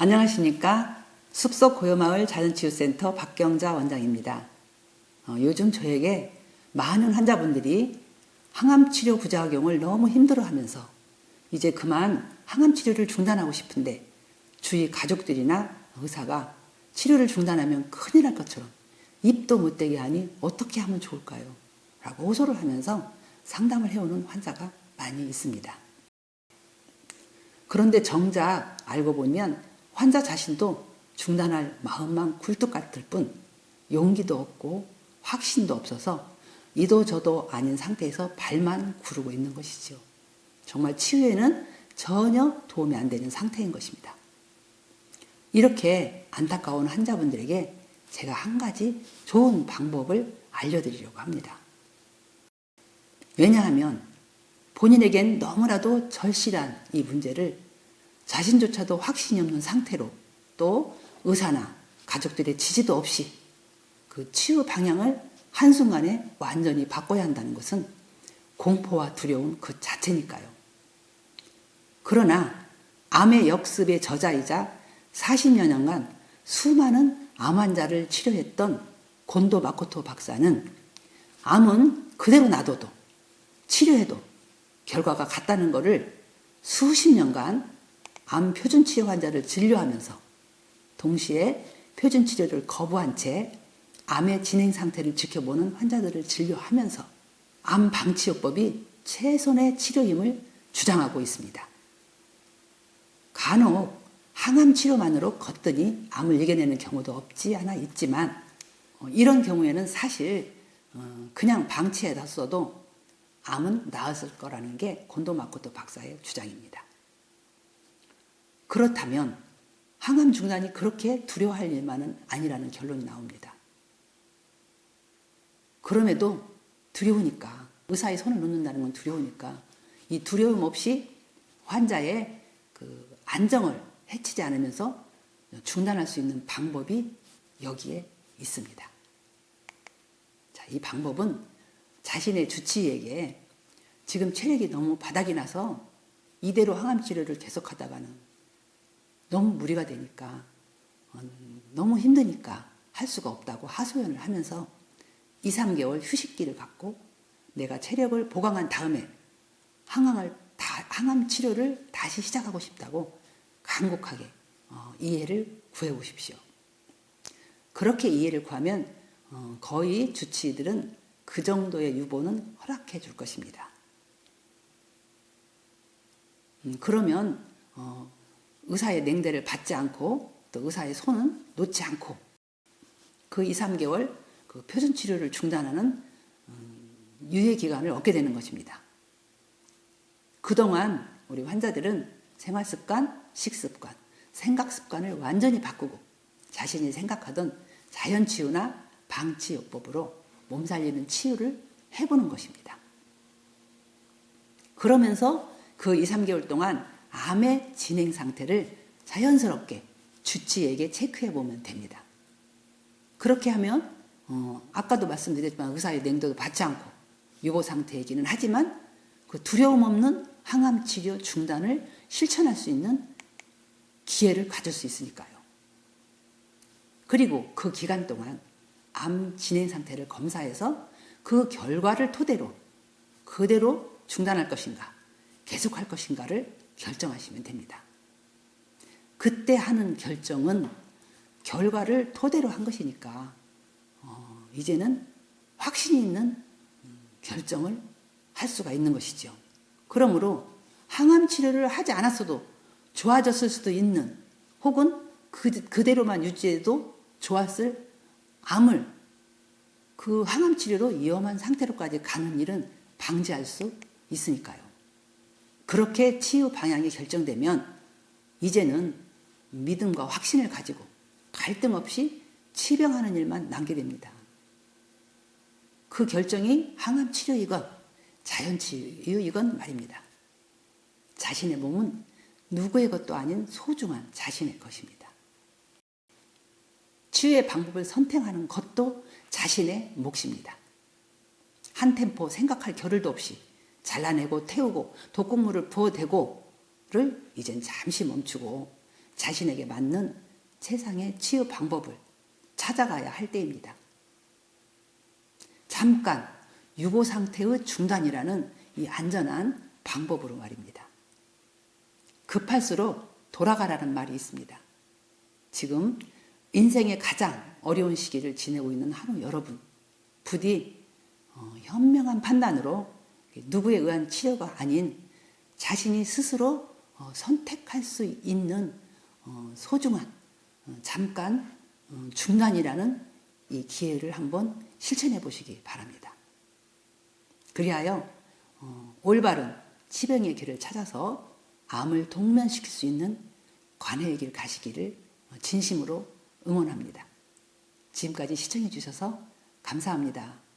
안녕하십니까. 숲속 고요마을 자연치유센터 박경자 원장입니다. 어, 요즘 저에게 많은 환자분들이 항암 치료 부작용을 너무 힘들어 하면서 이제 그만 항암 치료를 중단하고 싶은데 주위 가족들이나 의사가 치료를 중단하면 큰일 날 것처럼 입도 못 대게 하니 어떻게 하면 좋을까요? 라고 호소를 하면서 상담을 해오는 환자가 많이 있습니다. 그런데 정작 알고 보면 환자 자신도 중단할 마음만 굴뚝 같을 뿐 용기도 없고 확신도 없어서 이도 저도 아닌 상태에서 발만 구르고 있는 것이죠. 정말 치유에는 전혀 도움이 안 되는 상태인 것입니다. 이렇게 안타까운 환자분들에게 제가 한 가지 좋은 방법을 알려드리려고 합니다. 왜냐하면 본인에겐 너무나도 절실한 이 문제를 자신조차도 확신이 없는 상태로 또 의사나 가족들의 지지도 없이 그 치유 방향을 한순간에 완전히 바꿔야 한다는 것은 공포와 두려움 그 자체니까요. 그러나 암의 역습의 저자이자 40여 년간 수많은 암 환자를 치료했던 곤도 마코토 박사는 암은 그대로 놔둬도 치료해도 결과가 같다는 것을 수십 년간 암 표준 치료 환자를 진료하면서 동시에 표준 치료를 거부한 채 암의 진행 상태를 지켜보는 환자들을 진료하면서 암 방치요법이 최선의 치료임을 주장하고 있습니다. 간혹 항암 치료만으로 걷더니 암을 이겨내는 경우도 없지 않아 있지만 어, 이런 경우에는 사실 어, 그냥 방치해뒀어도 암은 나았을 거라는 게 곤도 마코토 박사의 주장입니다. 그렇다면 항암 중단이 그렇게 두려워할 일만은 아니라는 결론이 나옵니다. 그럼에도 두려우니까 의사의 손을 놓는다는 건 두려우니까 이 두려움 없이 환자의 그 안정을 해치지 않으면서 중단할 수 있는 방법이 여기에 있습니다. 자, 이 방법은 자신의 주치의에게 지금 체력이 너무 바닥이 나서 이대로 항암 치료를 계속하다가는 너무 무리가 되니까 어, 너무 힘드니까 할 수가 없다고 하소연을 하면서 2, 3개월 휴식기를 갖고 내가 체력을 보강한 다음에 항암을 다, 항암 치료를 다시 시작하고 싶다고 간곡하게 어, 이해를 구해 보십시오. 그렇게 이해를 구하면 어, 거의 주치의들은 그 정도의 유보는 허락해 줄 것입니다. 음, 그러면 어, 의사의 냉대를 받지 않고 또 의사의 손은 놓지 않고 그 2, 3개월 그 표준 치료를 중단하는 음, 유예 기간을 얻게 되는 것입니다. 그동안 우리 환자들은 생활 습관, 식습관, 생각 습관을 완전히 바꾸고 자신이 생각하던 자연 치유나 방치요법으로 몸 살리는 치유를 해보는 것입니다. 그러면서 그 2, 3개월 동안 암의 진행 상태를 자연스럽게 주치에게 체크해 보면 됩니다. 그렇게 하면 어, 아까도 말씀드렸지만 의사의 냉도도 받지 않고 유보 상태이기는 하지만 그 두려움 없는 항암 치료 중단을 실천할 수 있는 기회를 가질 수 있으니까요. 그리고 그 기간 동안 암 진행 상태를 검사해서 그 결과를 토대로 그대로 중단할 것인가, 계속할 것인가를 결정하시면 됩니다. 그때 하는 결정은 결과를 토대로 한 것이니까 어, 이제는 확신이 있는 결정을 할 수가 있는 것이죠. 그러므로 항암 치료를 하지 않았어도 좋아졌을 수도 있는 혹은 그, 그대로만 유지해도 좋았을 암을 그 항암 치료로 위험한 상태로까지 가는 일은 방지할 수 있으니까요. 그렇게 치유 방향이 결정되면 이제는 믿음과 확신을 가지고 갈등 없이 치병하는 일만 남게 됩니다. 그 결정이 항암 치료이건 자연 치유이건 말입니다. 자신의 몸은 누구의 것도 아닌 소중한 자신의 것입니다. 치유의 방법을 선택하는 것도 자신의 몫입니다. 한 템포 생각할 겨를도 없이 잘라내고 태우고 독극물을 부어대고를 이젠 잠시 멈추고 자신에게 맞는 최상의 치유 방법을 찾아가야 할 때입니다. 잠깐 유보 상태의 중단이라는 이 안전한 방법으로 말입니다. 급할수록 돌아가라는 말이 있습니다. 지금 인생의 가장 어려운 시기를 지내고 있는 한우 여러분, 부디 어, 현명한 판단으로 누구에 의한 치료가 아닌 자신이 스스로 어, 선택할 수 있는 어, 소중한 어, 잠깐 어, 중단이라는 이 기회를 한번 실천해 보시기 바랍니다. 그리하여 어, 올바른 치병의 길을 찾아서 암을 동면시킬 수 있는 관해의 길 가시기를 진심으로 응원합니다. 지금까지 시청해 주셔서 감사합니다.